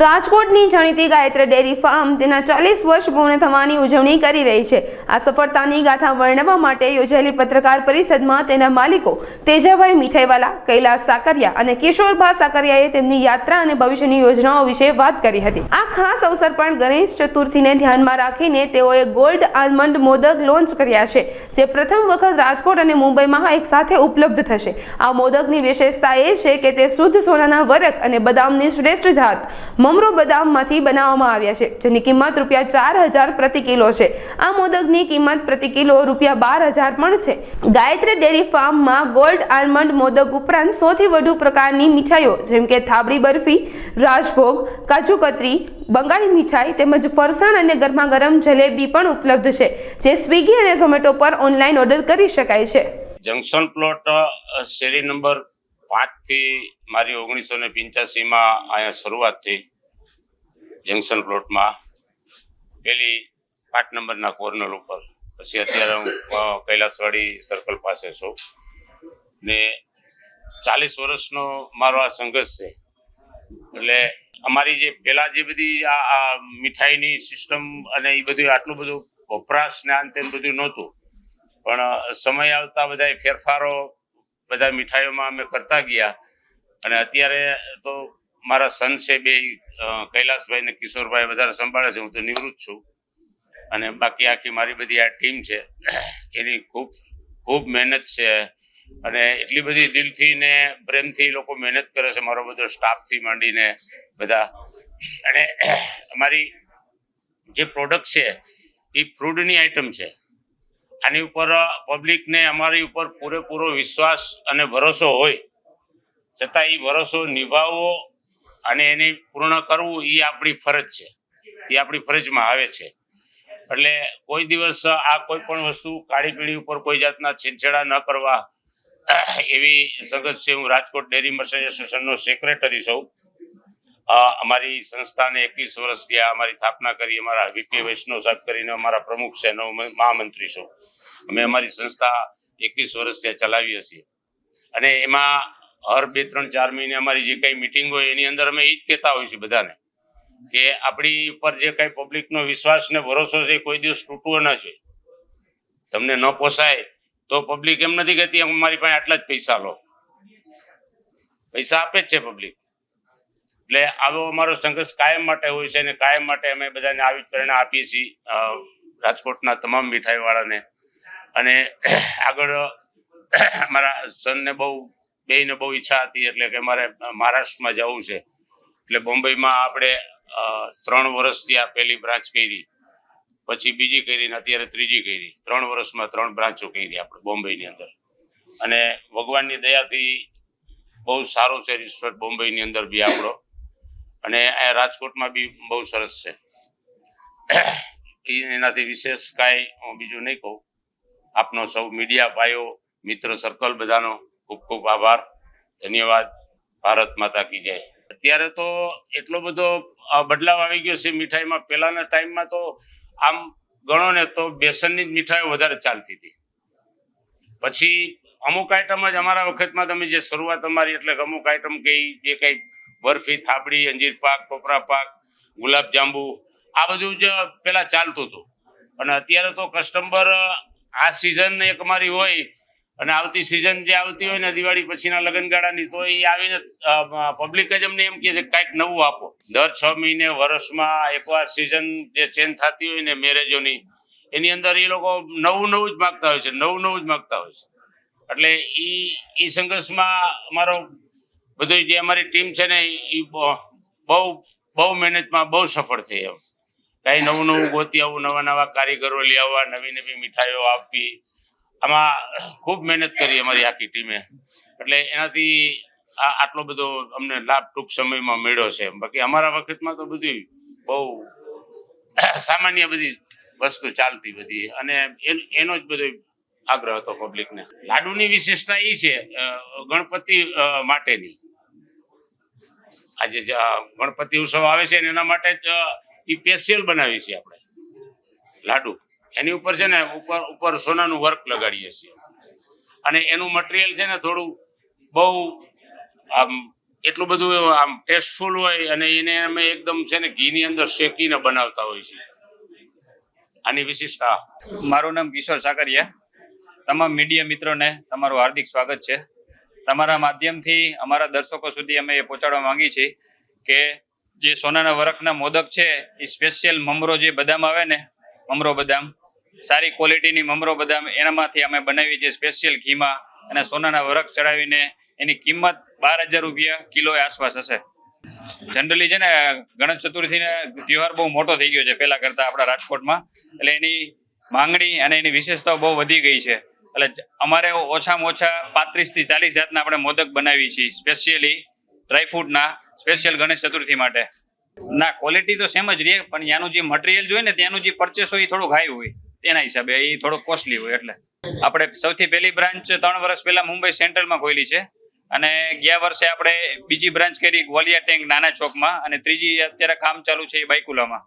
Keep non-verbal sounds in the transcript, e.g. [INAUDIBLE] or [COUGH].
રાજકોટની જાણીતી Gayatri dairy farm તેના ચાલીસ વર્ષ પૂર્ણ થવાની ઉજવણી કરી રહી છે. આ સફળતાની ગાથા વર્ણવવા માટે યોજાયેલી પત્રકાર પરિષદમાં તેના માલિકો તેજાભાઈ મીઠાઈવાલા, કૈલાસ સાકરિયા અને કિશોરભા સાકરિયાએ તેમની યાત્રા અને ભવિષ્યની યોજનાઓ વિશે વાત કરી હતી. આ ખાસ અવસર પર ગણેશ ચતુર્થીને ધ્યાનમાં રાખીને તેઓએ ગોલ્ડ, આલમંડ મોદક લોન્ચ કર્યા છે, જે પ્રથમ વખત રાજકોટ અને મુંબઈમાં એક સાથે ઉપલબ્ધ થશે. આ મોદકની વિશેષતા એ છે કે તે શુદ્ધ સોનાના વરખ અને બદામની શ્રેષ્ઠ જાત. મમરો બદામમાંથી બનાવવામાં આવ્યા છે, જેની કિંમત રૂપિયા ચાર હજાર પ્રતિ કિલો છે. આ મોદકની કિંમત પ્રતિ કિલો રૂપિયા બાર હજાર પણ છે. ગાયત્રી ડેરી ફાર્મમાં ગોલ્ડ આલમંડ મોદક ઉપરાંત સૌથી વધુ પ્રકારની મીઠાઈઓ, જેમ કે થાબડી બરફી, રાજભોગ, કાજુ કતરી, બંગાળી મીઠાઈ તેમજ ફરસાણ અને ગરમાગરમ જલેબી પણ ઉપલબ્ધ છે, જે સ્વિગી અને ઝોમેટો પર ઓનલાઈન ઓર્ડર કરી શકાય છે. જંકશન પ્લોટ શેરી નંબર પાંચથી મારી ઓગણીસો ને પંચ્યાસીમાં અહીંયા શરૂઆત થઈ. જંકશન પ્લોટમાં પેલી આઠ નંબરના કોર્નર ઉપર. પછી અત્યારે હું કૈલાસવાડી સર્કલ પાસે છું. ને ચાલીસ વર્ષનો મારો આ સંઘર્ષ છે. એટલે અમારી જે પહેલાં જે બધી આ મીઠાઈની સિસ્ટમ અને એ બધું આટલું બધું વપરાશ ને અંતે બધું નહોતું. પણ સમય આવતા બધા ફેરફારો, બધા મીઠાઈઓમાં અમે કરતા ગયા. અને અત્યારે તો મારા સન છે બે કૈલાસભાઈ ને કિશોરભાઈ વધારે સંભાળે છે, હું તો નિવૃત્ત છું. અને બાકી આખી મારી બધી આ ટીમ છે, એની ખૂબ ખૂબ મહેનત છે. અને એટલી બધી દિલથી ને પ્રેમથી લોકો મહેનત કરે છે, મારો બધો સ્ટાફથી માંડીને બધા. અને અમારી જે પ્રોડક્ટ છે, એ ફ્રૂડની આઈટમ છે. આની ઉપર પબ્લિકને અમારી ઉપર પૂરેપૂરો વિશ્વાસ અને ભરોસો હોય. છતાં એ ભરોસો, નિભાવવો અને એને પૂર્ણ કરવું એ આપણી ફરજ છે. એ આપણી ફરજમાં આવે છે. એટલે કોઈ દિવસ આ કોઈ પણ વસ્તુ કાળી પીળી ઉપર કોઈ જાતના છેડછેડા ન કરવા [CLEARS THROAT] એવી સગત હું રાજકોટ ડેરી મર્ચન્ટ એસોસિએશનનો સેક્રેટરી છું. અમારી સંસ્થાને એકવીસ વર્ષ થયા અમારી સ્થાપના કરી. અમારા વીપી વૈષ્ણવ સાહેબ કરીને અમારા પ્રમુખ છે એનો મહામંત્રી છું. અમે અમારી સંસ્થા એકવીસ વર્ષ ત્યાં ચલાવીએ છીએ. અને એમાં હર બે ત્રણ ચાર મહિને અમારી જે કઈ મિટિંગ હોય એની અંદર અમે એ જ કહેતા હોઈએ છીએ બધાને કે આપણી ઉપર જે કઈ પબ્લિકનો વિશ્વાસ ને ભરોસો છે કોઈ દિવસ તૂટવો ન જોઈએ. તમને ન પોસાય તો પબ્લિક એમ નથી કહેતી અમારી પાસે આટલા જ પૈસા લો. પૈસા આપે જ છે પબ્લિક એટલે આવો અમારો સંઘર્ષ કાયમ માટે હોય છે અને કાયમ માટે અમે બધાને આવી જ પ્રેરણા આપીએ છીએ રાજકોટના તમામ મીઠાઈવાળાને. અને આગળ મારા સનને બહુ બેયને બહુ ઈચ્છા હતી એટલે કે મારે મહારાષ્ટ્રમાં જવું છે. એટલે બોમ્બેમાં આપણે ત્રણ વર્ષથી આ પહેલી બ્રાન્ચ કરી. પછી બીજી કરી ને અત્યારે ત્રીજી કરી. ત્રણ વર્ષમાં ત્રણ બ્રાન્ચો કરી આપણે બોમ્બેની અંદર. અને ભગવાનની દયાથી બહુ સારો છે રિસોર્ટ બોમ્બેની અંદર બી આપણો. અને આ રાજકોટમાં બી બહુ સરસ છે. એનાથી વિશેષ કાંઈ હું બીજું નહીં કહું. આપનો સૌ મીડિયા ભાઈઓ, મિત્ર સર્કલ બધાનો ખૂબ ખૂબ આભાર. ધન્યવાદ. ભારત માતા કી જય. અત્યારે તો એટલો બધો બદલાવ આવી ગયો છે મીઠાઈમાં. પહેલાના ટાઈમમાં તો આમ ગણો ને તો બેસનની જ મીઠાઈઓ વધારે ચાલતી હતી. પછી અમુક આઈટમ જ અમારા વખતમાં તમે જે શરૂઆત અમારી, એટલે અમુક આઈટમ કઈ જે કઈ બરફી, થાબડી, અંજીર પાક, ટોપરા પાક, ગુલાબ જાંબુ, આ બધું જ પેલા ચાલતું હતું. અને અત્યારે તો કસ્ટમર આ સિઝન એક અમારી હોય અને આવતી સિઝન જે આવતી હોય ને દિવાળી પછીના લગ્નગાળાની, તો એ આવીને પબ્લિક જ અમને એમ કહે છે કાંઈક નવું આપો. દર છ મહિને વર્ષમાં એકવાર સિઝન જે ચેન્જ થતી હોય ને મેરેજોની એની અંદર એ લોકો નવું નવું જ માગતા હોય છે, નવું નવું જ માગતા હોય છે. એટલે એ ઈ સંઘર્ષમાં અમારો બધું જે અમારી ટીમ છે ને એ બહુ બહુ મહેનતમાં બહુ સફળ થઈ એમ. કાંઈ નવું નવું ગોતી આવું, નવા નવા કારીગરો લઈ આવવા, નવી નવી મીઠાઈઓ આપવી આમાં ખૂબ મહેનત કરી અમારી આખી ટીમે. એટલે એનાથી આટલો બધો અમને લાભ ટૂંક સમયમાં મળ્યો છે. બાકી અમારા વખતમાં તો બધી બહુ સામાન્ય બધી વસ્તુ ચાલતી બધી. અને એન- જ બધો આગ્રહ હતો પબ્લિકને. લાડુની વિશેષતા એ છે ગણપતિ માટેની. આજે ગણપતિ ઉત્સવ આવે છે એના માટે જ એ સ્પેશિયલ બનાવી છે આપણે. લાડુ. એની ઉપર છે ને ઉપર ઉપર સોનાનું વર્ક લગાડીએ છીએ. અને એનું મટીરિયલ છે ને થોડું બહુ આમ એટલું બધું આમ ટેસ્ટફુલ હોય અને એને અમે એકદમ છે ને ઘીની અંદર શેકીને બનાવતા હોય છે આની વિશિષ્ટતા. મારું નામ કિશોર સાકરિયા. તમામ મીડિયા મિત્રોને તમારું હાર્દિક સ્વાગત છે. તમારા માધ્યમથી અમારા દર્શકો સુધી અમે એ પહોંચાડવા માંગીએ છીએ કે જે સોનાના વરખના મોદક છે, એ સ્પેશિયલ મમરો જે બદામ આવે ને, મમરો બદામ સારી ક્વોલિટીની મમરો બદામ એનામાંથી અમે બનાવી છે સ્પેશિયલ ઘીમાં અને સોનાના વરખ ચડાવીને એની કિંમત બાર હજાર રૂપિયા કિલો આસપાસ હશે. જનરલી છે ને, ગણેશ ચતુર્થીને તહેવાર બહુ મોટો થઈ ગયો છે. પહેલા કરતા આપણા રાજકોટમાં. એટલે એની માંગણી અને એની વિશેષતાઓ બહુ વધી ગઈ છે. એટલે અમારે ઓછામાં ઓછા પાંત્રીસથી ચાલીસ જાતના આપણે મોદક બનાવી છીએ. સ્પેશિયલી ડ્રાયફ્રૂટના સ્પેશિયલ ગણેશ ચતુર્થી માટે. ના ક્વોલિટી તો સેમ જ રહે, પણ ત્યાંનું જે મટીરિયલ જોઈએ ને, ત્યાંનું જે પરચેસ હોય એ થોડુંક હાઈ હોય. તેના હિસાબે એ થોડો કોસ્ટલી હોય એટલે. આપણે સૌથી પહેલી બ્રાન્ચ ત્રણ વર્ષ પહેલા મુંબઈ સેન્ટ્રલમાં ખોલી છે. અને ગયા વર્ષે આપણે બીજી બ્રાન્ચ કરી ગ્વાલિયા ટેન્ક નાના ચોકમાં અને ત્રીજી અત્યારે કામ ચાલુ છે એ બાયકુલામાં.